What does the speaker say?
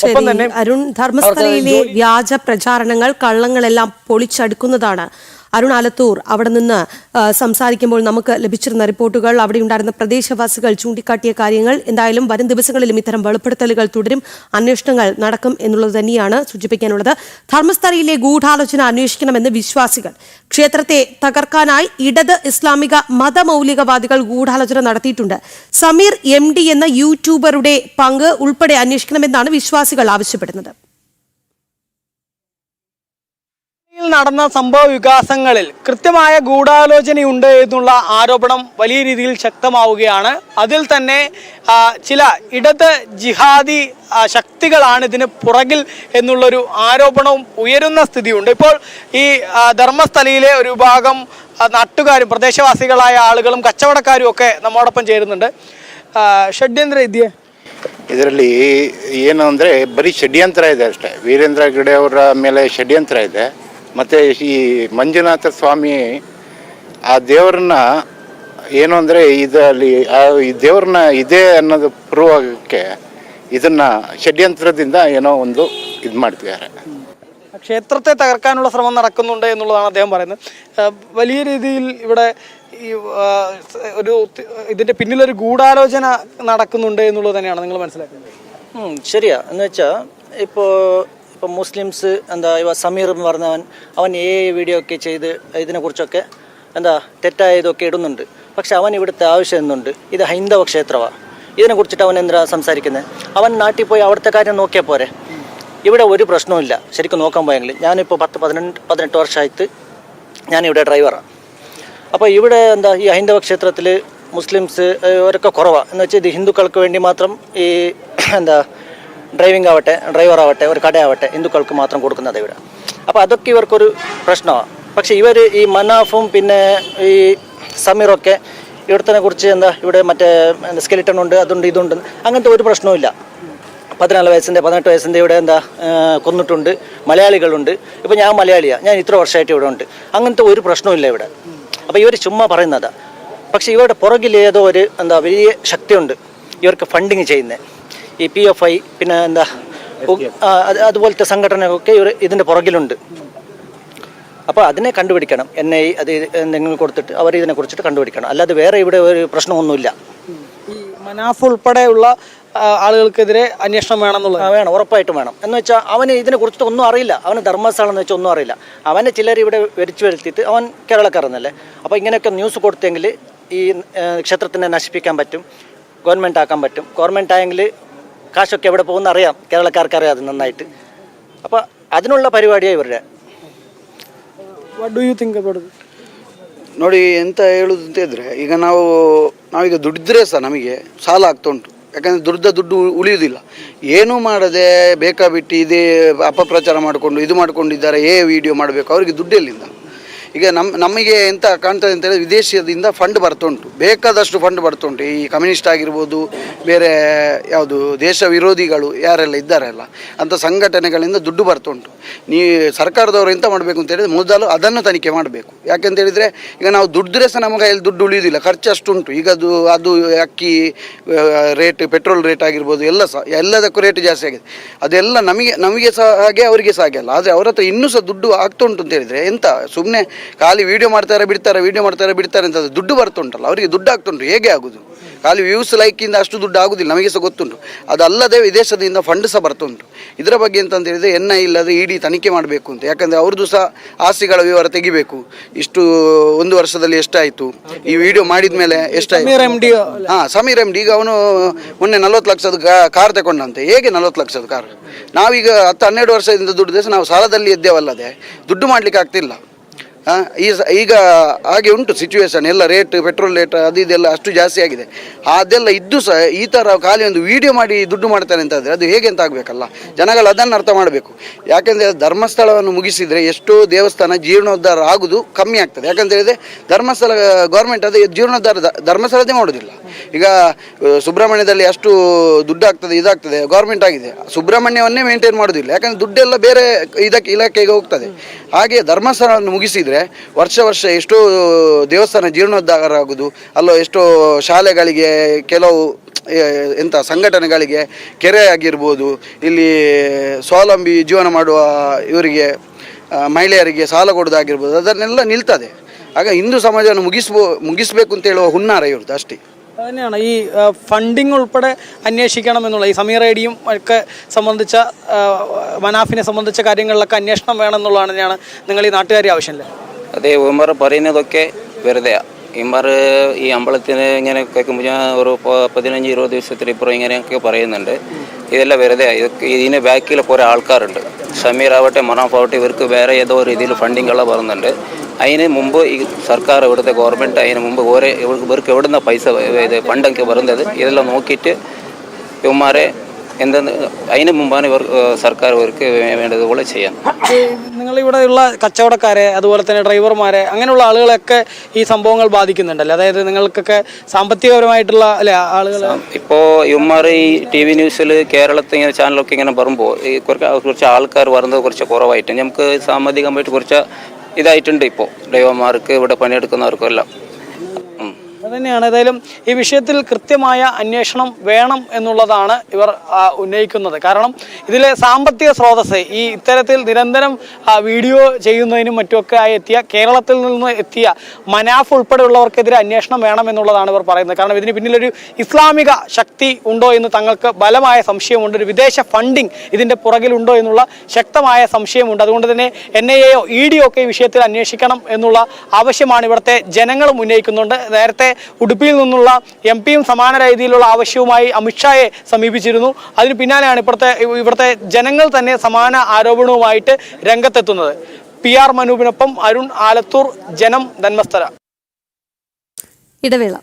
ഒപ്പം ശരി തന്നെ അരുൺ ധർമ്മസ്ഥലയിലെ വ്യാജ പ്രചാരണങ്ങൾ കള്ളങ്ങളെല്ലാം പൊളിച്ചടുക്കുന്നതാണ്. അരുൺ ആലത്തൂർ അവിടെ നിന്ന് സംസാരിക്കുമ്പോൾ നമുക്ക് ലഭിച്ചിരുന്ന റിപ്പോർട്ടുകൾ അവിടെ ഉണ്ടായിരുന്ന പ്രദേശവാസികൾ ചൂണ്ടിക്കാട്ടിയ കാര്യങ്ങൾ. എന്തായാലും വരും ദിവസങ്ങളിലും ഇത്തരം വെളിപ്പെടുത്തലുകൾ തുടരും. അന്വേഷണങ്ങൾ നടക്കും എന്നുള്ളത് തന്നെയാണ് സൂചിപ്പിക്കാനുള്ളത്. ധർമ്മസ്ഥലയിലെ ഗൂഢാലോചന അന്വേഷിക്കണമെന്ന് വിശ്വാസികൾ. ക്ഷേത്രത്തെ തകർക്കാനായി ഇടത് ഇസ്ലാമിക മതമൗലികവാദികൾ ഗൂഢാലോചന നടത്തിയിട്ടുണ്ട്. സമീർ എം എന്ന യൂട്യൂബറുടെ പങ്ക് ഉൾപ്പെടെ അന്വേഷിക്കണമെന്നാണ് വിശ്വാസികൾ ആവശ്യപ്പെടുന്നത്. നടന്ന സംഭവ വികാസങ്ങളിൽ കൃത്യമായ ഗൂഢാലോചനയുണ്ട് എന്നുള്ള ആരോപണം വലിയ രീതിയിൽ ശക്തമാവുകയാണ് അതിൽ തന്നെ ആ, ചില ഇടത് ജിഹാദി ആ, ശക്തികളാണ് ഇതിന് പുറകിൽ എന്നുള്ളൊരു ആരോപണവും ഉയരുന്ന സ്ഥിതിയുണ്ട് ഇപ്പോൾ ഈ ആ, ധർമ്മസ്ഥലയിലെ ഒരു വിഭാഗം ആ, നാട്ടുകാരും പ്രദേശവാസികളായ ആളുകളും കച്ചവടക്കാരും ഒക്കെ നമ്മോടൊപ്പം ചേരുന്നുണ്ട് ആ, ഷഡ്യന്ത്ര വിദ്യ ಇದರಲ್ಲಿ ಏನು ಅಂದರೆ ಬರೀ ಷಡ್ಯಂತ್ರ ಇದೆ ಅಷ್ಟೇ ವೀರೇಂದ್ರ ಹೆಗ್ಗಡೆ ಅವರ ಮೇಲೆ ಷಡ್ಯಂತ್ರ ಇದೆ ಮತ್ತು ಈ ಮಂಜುನಾಥ ಸ್ವಾಮಿ ಆ ದೇವ್ರನ್ನ ಏನು ಅಂದರೆ ಇದರಲ್ಲಿ ಆ ಈ ದೇವ್ರನ್ನ ಇದೆ ಅನ್ನೋದು ಪ್ರೂವ್ ಆಗೋಕ್ಕೆ ಇದನ್ನ ಷಡ್ಯಂತ್ರದಿಂದ ಏನೋ ಒಂದು ಇದು ಮಾಡ್ತಿದ್ದಾರೆ ക്ഷേത്രത്തെ തകർക്കാനുള്ള ശ്രമം നടക്കുന്നുണ്ട് എന്നുള്ളതാണ് അദ്ദേഹം പറയുന്നത് ആ, വലിയ രീതിയിൽ ഇവിടെ ഈ ആ, ഒരു തി- ഇതിന്റെ പിന്നിലൊരു ഗൂഢാലോചന നടക്കുന്നുണ്ട് എന്നുള്ളത് തന്നെയാണ് നിങ്ങൾ മനസ്സിലാക്കുന്നത് ഉം, ശരിയാ എന്ന് വെച്ചാൽ ഇപ്പോൾ ഇപ്പോൾ മുസ്ലിംസ് എന്താ ഇവ സമീർ എന്ന് പറഞ്ഞവൻ അവൻ ഏ വീഡിയോ ഒക്കെ ചെയ്ത് ഇതിനെക്കുറിച്ചൊക്കെ എന്താ തെറ്റായതൊക്കെ ഇടുന്നുണ്ട്. പക്ഷെ അവൻ ഇവിടുത്തെ ആവശ്യം എന്നുണ്ട് ഇത് ഹൈന്ദവ ക്ഷേത്രമാണ് ഇതിനെക്കുറിച്ചിട്ട് അവൻ എന്താ സംസാരിക്കുന്നത് അവൻ നാട്ടിൽ പോയി അവിടുത്തെ കാര്യം നോക്കിയാൽ പോരെ? ഇവിടെ ഒരു പ്രശ്നവുമില്ല ശരിക്കും നോക്കാൻ പോയെങ്കിൽ ഞാനിപ്പോൾ പത്ത് പതിനെട്ട് പതിനെട്ട് വർഷമായിട്ട് ഞാനിവിടെ ഡ്രൈവറാണ് അപ്പോൾ ഇവിടെ എന്താ ഈ ഹൈന്ദവ ക്ഷേത്രത്തിൽ മുസ്ലിംസ് അവരൊക്കെ കുറവാണ് എന്ന് വെച്ചാൽ ഇത് ഹിന്ദുക്കൾക്ക് വേണ്ടി മാത്രം ഈ എന്താ ഡ്രൈവിംഗ് ആവട്ടെ ഡ്രൈവർ ആവട്ടെ ഒരു കടയാവട്ടെ ഹിന്ദുക്കൾക്ക് മാത്രം കൊടുക്കുന്നത് ഇവിടെ. അപ്പോൾ അതൊക്കെ ഇവർക്കൊരു പ്രശ്നമാണ് പക്ഷേ ഇവർ ഈ മനാഫും പിന്നെ ഈ സമീറൊക്കെ ഇവിടുത്തെ കുറിച്ച് എന്താ ഇവിടെ മറ്റേ സ്കെലിട്ടൺ ഉണ്ട് അതുണ്ട് ഇതുണ്ട് അങ്ങനത്തെ ഒരു പ്രശ്നവുമില്ല പതിനാല് വയസ്സിന്റെ പതിനെട്ട് വയസ്സിന്റെ ഇവിടെ എന്താ കൊന്നിട്ടുണ്ട് മലയാളികളുണ്ട്. ഇപ്പോൾ ഞാൻ മലയാളിയാണ് ഞാൻ ഇത്ര വർഷമായിട്ട് ഇവിടെ ഉണ്ട്. അങ്ങനത്തെ ഒരു പ്രശ്നവുമില്ല ഇവിടെ. അപ്പോൾ ഇവർ ചുമ്മാ പറയുന്നതാണ് പക്ഷേ ഇവരുടെ പുറകിൽ ഏതോ ഒരു എന്താ വലിയ ശക്തിയുണ്ട്. ഇവർക്ക് ഫണ്ടിങ് ചെയ്യുന്നത് ഈ പി എഫ് ഐ പിന്നെ എന്താ അതുപോലത്തെ സംഘടനകളൊക്കെ ഇവർ ഇതിന്റെ പുറകിലുണ്ട്. അപ്പോൾ അതിനെ കണ്ടുപിടിക്കണം. എൻ ഐ അത് എന്തെങ്കിലും കൊടുത്തിട്ട് അവർ ഇതിനെ കുറിച്ചിട്ട് കണ്ടുപിടിക്കണം. അല്ലാതെ വേറെ ഇവിടെ ഒരു പ്രശ്നമൊന്നുമില്ല. ഈ മനാഫ് ഉൾപ്പെടെയുള്ള ആളുകൾക്കെതിരെ അന്വേഷണം വേണമെന്നുള്ളത് വേണം ഉറപ്പായിട്ടും വേണം. എന്ന് വെച്ചാൽ അവന് ഇതിനെ കുറിച്ചിട്ട് ഒന്നും അറിയില്ല. അവന് ധർമ്മസ്ഥലം എന്ന് വെച്ചാൽ ഒന്നും അറിയില്ല. അവനെ ചിലർ ഇവിടെ വരിച്ചു വരുത്തിയിട്ട് അവൻ കേരളക്കാരെന്നല്ലേ. അപ്പോൾ ഇങ്ങനെയൊക്കെ ന്യൂസ് കൊടുത്തെങ്കിൽ ഈ ക്ഷേത്രത്തിനെ നശിപ്പിക്കാൻ പറ്റും. ഗവൺമെന്റ് ആക്കാൻ പറ്റും. ഗവൺമെന്റ് ആയെങ്കിൽ കാശൊക്കെ എവിടെ പോകുന്ന അറിയാം കേരളക്കാർക്ക് അറിയാം അത് നന്നായിട്ട് അപ്പോൾ അതിനുള്ള പരിപാടിയാണ് ഇവരുടെ what do you think about ನೋಡಿ ಎಂತ ಹೇಳುದು ಅಂತ ಇದ್ರೆ ಈಗ ನಾವು ನಾವೀಗ ದುಡಿದ್ರೆ ಸಹ ನಮಗೆ ಸಾಲ ಆಗ್ತಾ ಉಂಟು ಯಾಕಂದ್ರೆ ದುಡ್ದ ದುಡ್ಡು ಉಳಿಯುವುದಿಲ್ಲ ಏನೂ ಮಾಡದೆ ಬೇಕಾಬಿಟ್ಟು ಇದೇ ಅಪಪ್ರಚಾರ ಮಾಡಿಕೊಂಡು ಇದು ಮಾಡ್ಕೊಂಡಿದ್ದಾರೆ ಏ ವಿಡಿಯೋ ಮಾಡಬೇಕು ಅವರಿಗೆ ದುಡ್ಡು ಎಲ್ಲಿಂದ ಈಗ ನಮ್ಮ ನಮಗೆ ಎಂತ ಕಾಣ್ತದೆ ಅಂತ ಹೇಳಿದ್ರೆ ವಿದೇಶದಿಂದ ಫಂಡ್ ಬರ್ತುಂಟು ಬೇಕಾದಷ್ಟು ಫಂಡ್ ಬರ್ತುಂಟು ಈ ಕಮ್ಯುನಿಸ್ಟ್ ಆಗಿರ್ಬೋದು, ಬೇರೆ ಯಾವುದು ದೇಶ ವಿರೋಧಿಗಳು ಯಾರೆಲ್ಲ ಇದ್ದಾರಲ್ಲ ಅಂಥ ಸಂಘಟನೆಗಳಿಂದ ದುಡ್ಡು ಬರ್ತುಂಟು ನೀ, ಸರ್ಕಾರದವರು ಎಂತ ಮಾಡಬೇಕು ಅಂತ ಹೇಳಿದ್ರೆ ಮೊದಲು ಅದನ್ನು ತನಿಖೆ ಮಾಡಬೇಕು. ಯಾಕೆಂತ ಹೇಳಿದರೆ, ಈಗ ನಾವು ದುಡ್ಡಿದ್ರೆ ಸಹ ನಮಗೆ ಅಲ್ಲಿ ದುಡ್ಡು ಉಳಿಯುವುದಿಲ್ಲ. ಖರ್ಚು ಅಷ್ಟುಂಟು ಈಗ ಅದು ಅದು ಅಕ್ಕಿ ರೇಟ್ ಪೆಟ್ರೋಲ್ ರೇಟ್ ಆಗಿರ್ಬೋದು, ಎಲ್ಲ ಸಹ, ಎಲ್ಲದಕ್ಕೂ ರೇಟ್ ಜಾಸ್ತಿ ಆಗಿದೆ. ಅದೆಲ್ಲ ನಮಗೆ ನಮಗೆ ಸಹ ಹಾಗೆ, ಅವರಿಗೆ ಸಹ ಹಾಗೆ ಆದರೆ ಅವರ ಹತ್ರ ಇನ್ನೂ ಸಹ ದುಡ್ಡು ಆಗ್ತಾ ಉಂಟು ಅಂತ ಹೇಳಿದರೆ ಎಂತ? ಸುಮ್ಮನೆ ಖಾಲಿ ವಿಡಿಯೋ ಮಾಡ್ತಾರೆ ಬಿಡ್ತಾರೆ ವಿಡಿಯೋ ಮಾಡ್ತಾರೆ ಬಿಡ್ತಾರೆ ಅಂತ ದುಡ್ಡು ಬರ್ತುಂಟಲ್ಲ ಅವರಿಗೆ ದುಡ್ಡು ಆಗ್ತುಂಟು ಹೇಗೆ ಆಗುದು? ಖಾಲಿ ವ್ಯೂಸ್ ಲೈಕಿಂದ ಅಷ್ಟು ದುಡ್ಡು ಆಗುದಿಲ್ಲ ನಮಗೆ ಸಹ ಗೊತ್ತುಂಟು. ಅದಲ್ಲದೆ ವಿದೇಶದಿಂದ ಫಂಡ್ ಸಹ ಬರ್ತುಂಟು ಇದರ ಬಗ್ಗೆ ಅಂತ ಹೇಳಿದ್ರೆ ಎನ್ ಐ ಇಲ್ಲದೆ ಇಡಿ ತನಿಖೆ ಮಾಡಬೇಕು ಅಂತ. ಯಾಕಂದರೆ ಅವ್ರದ್ದು ಸಹ ಆಸ್ತಿಗಳ ವಿವರ ತೆಗಿಬೇಕು. ಇಷ್ಟು ಒಂದು ವರ್ಷದಲ್ಲಿ ಎಷ್ಟಾಯಿತು? ಈ ವಿಡಿಯೋ ಮಾಡಿದ ಮೇಲೆ ಎಷ್ಟಾಯಿತು ಹಾ ಸಮೀರ್ ಎಂ ಡಿ ಈಗ ಅವನು ಮೊನ್ನೆ ನಲವತ್ತು ಲಕ್ಷದ ಕಾರ್ ತಗೊಂಡಂತೆ ಹೇಗೆ ನಲವತ್ತು ಲಕ್ಷದ ಕಾರ್ ನಾವೀಗ ಹತ್ತು ಹನ್ನೆರಡು ವರ್ಷದಿಂದ ದುಡ್ಡು ದಿವಸ ನಾವು ಸಾಲದಲ್ಲಿ ಇದ್ದೇವಲ್ಲದೆ ದುಡ್ಡು ಮಾಡ್ಲಿಕ್ಕೆ ಆಗ್ತಿಲ್ಲ. ಈಗ ಹಾಗೆ ಉಂಟು ಸಿಚುವೇಶನ್ ಎಲ್ಲ ರೇಟ್ ಪೆಟ್ರೋಲ್ ರೇಟ್ ಅದು ಇದೆಲ್ಲ ಅಷ್ಟು ಜಾಸ್ತಿ ಆಗಿದೆ. ಅದೆಲ್ಲ ಇದ್ದು ಸಹ ಈ ಥರ ಖಾಲಿ ಒಂದು ವಿಡಿಯೋ ಮಾಡಿ ದುಡ್ಡು ಮಾಡ್ತಾರೆ ಅಂತ ಆದರೆ ಅದು ಹೇಗೆ ಅಂತ ಆಗಬೇಕಲ್ಲ? ಜನಗಳು ಅದನ್ನು ಅರ್ಥ ಮಾಡಬೇಕು. ಯಾಕೆಂದರೆ ಧರ್ಮಸ್ಥಳವನ್ನು ಮುಗಿಸಿದರೆ ಎಷ್ಟೋ ದೇವಸ್ಥಾನ ಜೀರ್ಣೋದ್ಧಾರ ಆಗೋದು ಕಮ್ಮಿ ಆಗ್ತದೆ. ಯಾಕಂತ ಹೇಳಿದರೆ ಧರ್ಮಸ್ಥಳ ಗೌರ್ಮೆಂಟ್ ಅದು ಜೀರ್ಣೋದ್ಧಾರ ಧರ್ಮಸ್ಥಳದೇ ಮಾಡೋದಿಲ್ಲ. ಈಗ ಸುಬ್ರಹ್ಮಣ್ಯದಲ್ಲಿ ಅಷ್ಟು ದುಡ್ಡಾಗ್ತದೆ, ಇದಾಗ್ತದೆ ಗೌರ್ಮೆಂಟ್ ಆಗಿದೆ. ಸುಬ್ರಹ್ಮಣ್ಯವನ್ನೇ ಮೇಂಟೈನ್ ಮಾಡೋದಿಲ್ಲ ಯಾಕಂದ್ರೆ ದುಡ್ಡೆಲ್ಲ ಬೇರೆ ಇದಕ್ಕೆ, ಇಲಾಖೆಗೆ ಹೋಗ್ತದೆ. ಹಾಗೆ ಧರ್ಮಸ್ಥಳವನ್ನು ಮುಗಿಸಿದರೆ ವರ್ಷ ವರ್ಷ ಎಷ್ಟೋ ದೇವಸ್ಥಾನ ಜೀರ್ಣೋದ್ಧಾರ ಆಗುದು ಅಲ್ಲೋ ಎಷ್ಟೋ ಶಾಲೆಗಳಿಗೆ ಕೆಲವು ಎಂಥ ಸಂಘಟನೆಗಳಿಗೆ ಕೆರೆ ಆಗಿರ್ಬೋದು, ಇಲ್ಲಿ ಸ್ವಾವಲಂಬಿ ಜೀವನ ಮಾಡುವ ಇವರಿಗೆ ಮಹಿಳೆಯರಿಗೆ ಸಾಲ ಕೊಡೋದಾಗಿರ್ಬೋದು ಅದನ್ನೆಲ್ಲ ನಿಲ್ತದೆ. ಆಗ ಹಿಂದೂ ಸಮಾಜವನ್ನು ಮುಗಿಸ್ಬೋ, ಮುಗಿಸ್ಬೇಕು ಅಂತ ಹೇಳುವ ಹುನ್ನಾರ ಇವ್ರದ್ದು ಅಷ್ಟೇ. തന്നെയാണ്. ഈ ഫണ്ടിങ് ഉൾപ്പെടെ അന്വേഷിക്കണം എന്നുള്ള ഈ സമീർ ഐഡിയും ഒക്കെ സംബന്ധിച്ച മനാഫിനെ സംബന്ധിച്ച കാര്യങ്ങളിലൊക്കെ അന്വേഷണം വേണം എന്നുള്ളതാണ് തന്നെയാണ് നിങ്ങൾ ഈ നാട്ടുകാരി ആവശ്യമില്ല അതെ ഉമർ പറയുന്നതൊക്കെ വെറുതെയാണ് ഇമർ ഈ അമ്പലത്തിന് ഇങ്ങനെ കേൾക്കുമ്പോൾ ഞാൻ ഒരു പതിനഞ്ച് ഇരുപത് ദിവസത്തിൽ ഇപ്പുറം ഇങ്ങനെയൊക്കെ പറയുന്നുണ്ട്. ഇതെല്ലാം വെറുതെ ഇതൊക്കെ ഇതിന് ബാക്കിൽ കുറേ സമീർ ആവട്ടെ മനാഫ് ആവട്ടെ ഇവർക്ക് വേറെ ഏതോ രീതിയിൽ ഫണ്ടിങ് പറയുന്നുണ്ട്. അതിന് മുമ്പ് ഈ സർക്കാർ ഇവിടുത്തെ ഗവൺമെന്റ് അതിന് മുമ്പ് ഓരോ ഇവർക്ക് എവിടെ എവിടുന്ന പൈസ ഇത് ഫണ്ടൊക്കെ വരുന്നത് ഇതെല്ലാം നോക്കിയിട്ട് ഇവന്മാരെ എന്തെന്ന് അതിന് മുമ്പാണ് ഇവർ സർക്കാർ ഇവർക്ക് വേണ്ടതുപോലെ ചെയ്യാൻ. നിങ്ങളിവിടെയുള്ള കച്ചവടക്കാരെ അതുപോലെ തന്നെ ഡ്രൈവർമാരെ അങ്ങനെയുള്ള ആളുകളൊക്കെ ഈ സംഭവങ്ങൾ ബാധിക്കുന്നുണ്ടല്ലേ? അതായത് നിങ്ങൾക്കൊക്കെ സാമ്പത്തികപരമായിട്ടുള്ള അല്ലെ ആളുകൾ ഇപ്പോൾ ഇവന്മാർ ഈ ടി വി ന്യൂസിൽ കേരളത്തിൽ ഇങ്ങനെ ചാനലൊക്കെ ഇങ്ങനെ വരുമ്പോൾ ഈ കുറച്ച് കുറച്ച് ആൾക്കാർ വരുന്നത് കുറച്ച് കുറവായിട്ട്. നമുക്ക് സാമ്പത്തികമായിട്ട് കുറച്ച് ഇതായിട്ടുണ്ട് ഇപ്പോൾ ഡ്രൈവർമാർക്ക് ഇവിടെ പണിയെടുക്കുന്നവർക്കും എല്ലാം. അതുതന്നെയാണ്. ഏതായാലും ഈ വിഷയത്തിൽ കൃത്യമായ അന്വേഷണം വേണം എന്നുള്ളതാണ് ഇവർ ഉന്നയിക്കുന്നത്. കാരണം ഇതിലെ സാമ്പത്തിക സ്രോതസ് ഈ ഇത്തരത്തിൽ നിരന്തരം വീഡിയോ ചെയ്യുന്നതിനും മറ്റുമൊക്കെ ആയി എത്തിയ കേരളത്തിൽ നിന്ന് എത്തിയ മനാഫ് ഉൾപ്പെടെയുള്ളവർക്കെതിരെ അന്വേഷണം വേണം എന്നുള്ളതാണ് ഇവർ പറയുന്നത്. കാരണം ഇതിന് പിന്നിലൊരു ഇസ്ലാമിക ശക്തി ഉണ്ടോ എന്ന് തങ്ങൾക്ക് ബലമായ സംശയമുണ്ട്. ഒരു വിദേശ ഫണ്ടിങ് ഇതിന്റെ പുറകിലുണ്ടോ എന്നുള്ള ശക്തമായ സംശയമുണ്ട്. അതുകൊണ്ട് തന്നെ എൻ ഐ എയോ ഇ ഡിയോ ഒക്കെ ഈ വിഷയത്തിൽ അന്വേഷിക്കണം എന്നുള്ള ആവശ്യമാണ് ഇവിടുത്തെ ജനങ്ങളും ഉന്നയിക്കുന്നുണ്ട്. നേരത്തെ ഉടുപ്പിയിൽ നിന്നുള്ള എം പിയും സമാന രീതിയിലുള്ള ആവശ്യവുമായി അമിത്ഷായെ സമീപിച്ചിരുന്നു. അതിന് പിന്നാലെയാണ് ഇപ്പോഴത്തെ ഇവിടുത്തെ ജനങ്ങൾ തന്നെ സമാന ആരോപണവുമായിട്ട് രംഗത്തെത്തുന്നത്. പി ആർ മനൂപിനൊപ്പം അരുൺ ആലത്തൂർ ജനം ധന്മസ്ഥല ഇടവേള.